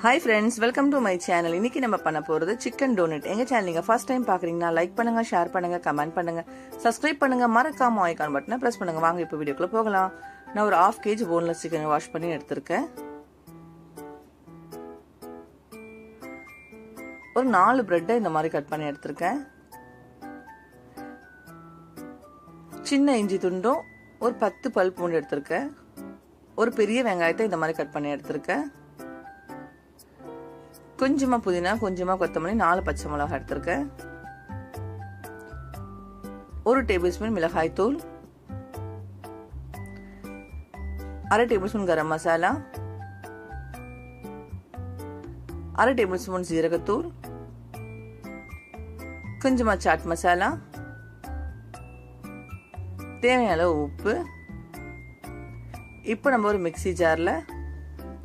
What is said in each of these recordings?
Hi friends welcome to my channel இன்னைக்கு நம்ம பண்ண போகிறது சிக்கன் டோனட் எங்கள் சேனல் நீங்கள் ஃபர்ஸ்ட் டைம் பார்க்குறீங்கன்னா லைக் பண்ணுங்கள் ஷேர் பண்ணுங்கள் கமெண்ட் பண்ணுங்கள் சப்ஸ்கிரைப் பண்ணுங்கள் மறக்காம ஐக்கான் பட்டனை ப்ரெஸ் பண்ணுங்கள் வாங்க இப்போ வீடியோக்குள்ளே போகலாம். நான் ஒரு half KG boneless chicken wash பண்ணி எடுத்திருக்கேன். ஒரு நாலு பிரெட்டை இந்த மாதிரி கட் பண்ணி எடுத்திருக்கேன். சின்ன இஞ்சி துண்டும் ஒரு பத்து பல்ப் பூண்டு எடுத்திருக்கேன். ஒரு பெரிய வெங்காயத்தை இந்த மாதிரி கட் பண்ணி எடுத்திருக்கேன். கொஞ்சமா புதினா கொஞ்சமா கொத்தமல்லி நாலு பச்சை மிளகாய் எடுத்திருக்கேன். ஒரு டேபிள் ஸ்பூன் மிளகாய் தூள். அரை டேபிள் ஸ்பூன் கரம் மசாலா. அரை டேபிள் ஸ்பூன் ஜீரகத்தூள். கொஞ்சமா சாட் மசாலா. தேவையான அளவு உப்பு. இப்போ நம்ம ஒரு மிக்சி ஜாரில்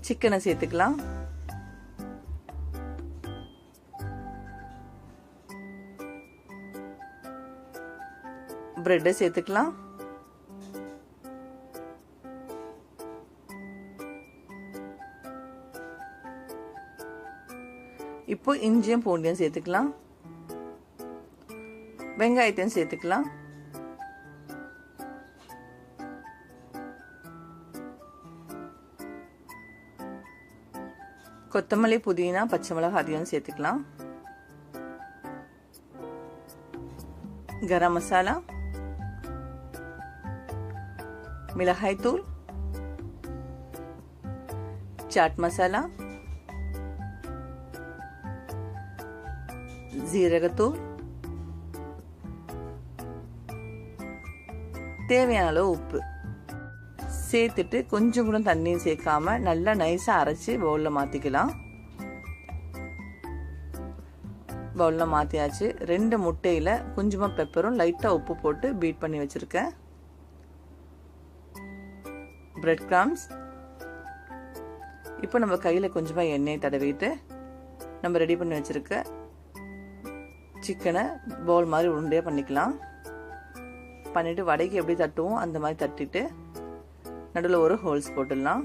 சிக்கனை சேர்த்துக்கலாம். பிரெட்டை சேர்த்துக்கலாம். இப்போ இஞ்சியும் பூண்டியும் சேர்த்துக்கலாம். வெங்காயத்தையும் சேர்த்துக்கலாம். கொத்தமல்லி புதினா பச்சை மிளகாய் அதையும் சேர்த்துக்கலாம். கரம் மசாலா. மிளகாய் தூள் சாட் மசாலா ஜீரகத்தூள் தேவையான அளவு உப்பு. சேர்த்துட்டு கொஞ்சம் கூட தண்ணியும் சேர்க்காம நல்லா நைஸா அரைச்சி பவுல்ல மாத்திக்கலாம். பவுல்ல மாத்தியாச்சு. ரெண்டு முட்டையில கொஞ்சமா பெப்பரும் லைட்டா உப்பு போட்டு பீட் பண்ணி வச்சிருக்கேன். பிரெட் கிராம்ஸ் இப்போ நம்ம கையில் கொஞ்சமாக எண்ணெய் தடவிட்டு நம்ம ரெடி பண்ணி வச்சுருக்க சிக்கனை பவுல் மாதிரி உருண்டையாக பண்ணிக்கலாம். பண்ணிவிட்டு வடைக்கு எப்படி தட்டுவோம் அந்த மாதிரி தட்டிட்டு நடுவில் ஒரு ஹோல்ஸ் போட்டுடலாம்.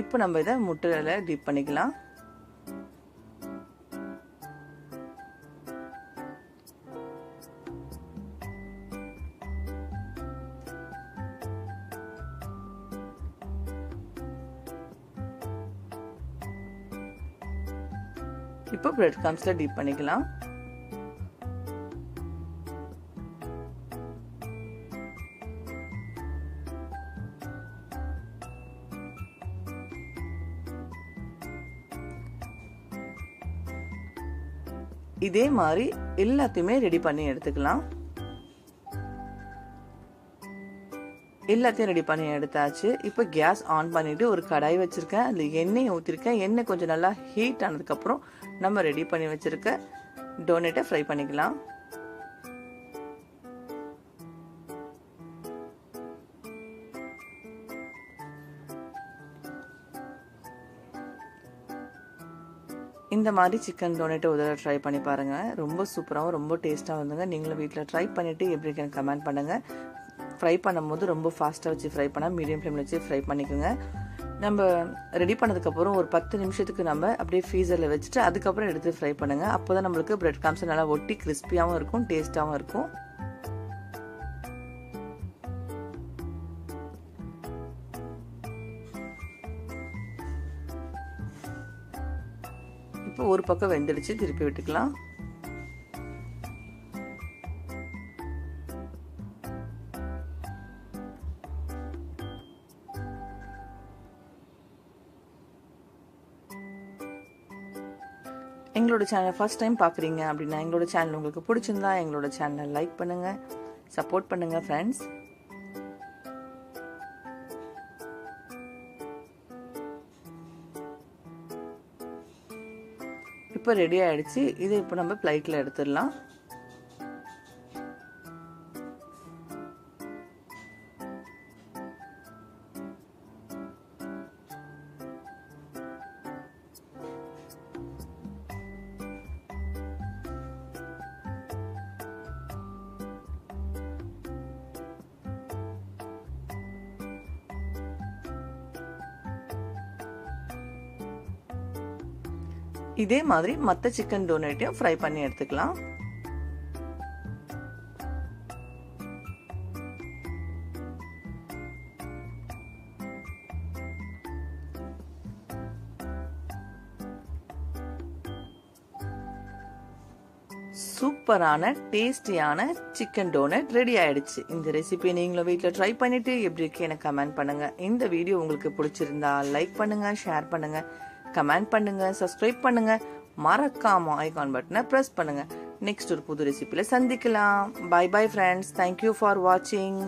இப்போ நம்ம இதை முட்டையில் டிப் பண்ணிக்கலாம். இப்போ பிரெட் கிரம்ஸில் டீப் பண்ணிக்கலாம். இதே மாதிரி எல்லாத்தையுமே ரெடி பண்ணி எடுத்துக்கலாம். எல்லாத்தையும் ரெடி பண்ணி எடுத்தாச்சு. இப்போ கேஸ் ஆன் பண்ணிட்டு ஒரு கடாய் வச்சிருக்கேன். அதில் எண்ணெய் ஊற்றிருக்கேன் எண்ணெய் கொஞ்சம் நல்லா ஹீட் ஆனதுக்கப்புறம் நம்ம ரெடி பண்ணி வச்சிருக்க டோனேட்டை ஃப்ரை பண்ணிக்கலாம். இந்த மாதிரி சிக்கன் டோனேட்டை உதவ ட்ரை பண்ணி பாருங்கள் ரொம்ப சூப்பராகவும் ரொம்ப டேஸ்ட்டாக வந்துங்க. நீங்களும் வீட்டில் ட்ரை பண்ணிவிட்டு எப்படி கமெண்ட் பண்ணுங்கள் ஃப்ரை பண்ணும்போது ரொம்ப ஃபாஸ்ட்டாக வச்சு ஃப்ரை பண்ணால் மீடியம் ஃப்ளேமில் வச்சு ஃப்ரை பண்ணிக்கோங்க. நம்ம ரெடி பண்ணதுக்கப்புறம் ஒரு பத்து நிமிஷத்துக்கு நம்ம அப்படியே ஃப்ரீசரில் வச்சுட்டு அதுக்கப்புறம் எடுத்து ஃப்ரை பண்ணுங்கள் அப்போ தான் நம்மளுக்கு பிரெட் காம்ஸ் நல்லா ஒட்டி கிறிஸ்பியாகவும் இருக்கும் டேஸ்ட்டாகவும் இருக்கும். இப்போ ஒரு பக்கம் வெந்துடுச்சு திருப்பி விட்டுக்கலாம். எங்களோட சேனல் ஃபர்ஸ்ட் டைம் பார்க்குறீங்க அப்படின்னா எங்களோட சேனல் உங்களுக்கு பிடிச்சிருந்தா எங்களோட சேனலை லைக் பண்ணுங்கள் சப்போர்ட் பண்ணுங்கள் ஃப்ரெண்ட்ஸ் இப்போ ரெடி ஆகிடுச்சு இது இப்போ நம்ம ஃப்ளைட்டில் எடுத்துடலாம். இதே மாதிரி மற்ற சிக்கன் டோனட்டையும் ஃப்ரை பண்ணி எடுத்துக்கலாம். சூப்பரான டேஸ்டியான சிக்கன் டோனட் ரெடி ஆயிடுச்சு. இந்த ரெசிபி நீங்களும் வீட்டில் ட்ரை பண்ணிட்டு எப்படி இருக்கு எனக்கு கமெண்ட் பண்ணுங்க. இந்த வீடியோ உங்களுக்கு பிடிச்சிருந்தா லைக் பண்ணுங்க ஷேர் பண்ணுங்க. கமெண்ட் பண்ணுங்க சப்ஸ்கிரைப் பண்ணுங்க. மறக்காம ஐகான் பட்டனை ப்ரெஸ் பண்ணுங்க. நெக்ஸ்ட் ஒரு புது ரெசிபியில் சந்திக்கலாம். Bye bye friends thank you for வாட்சிங்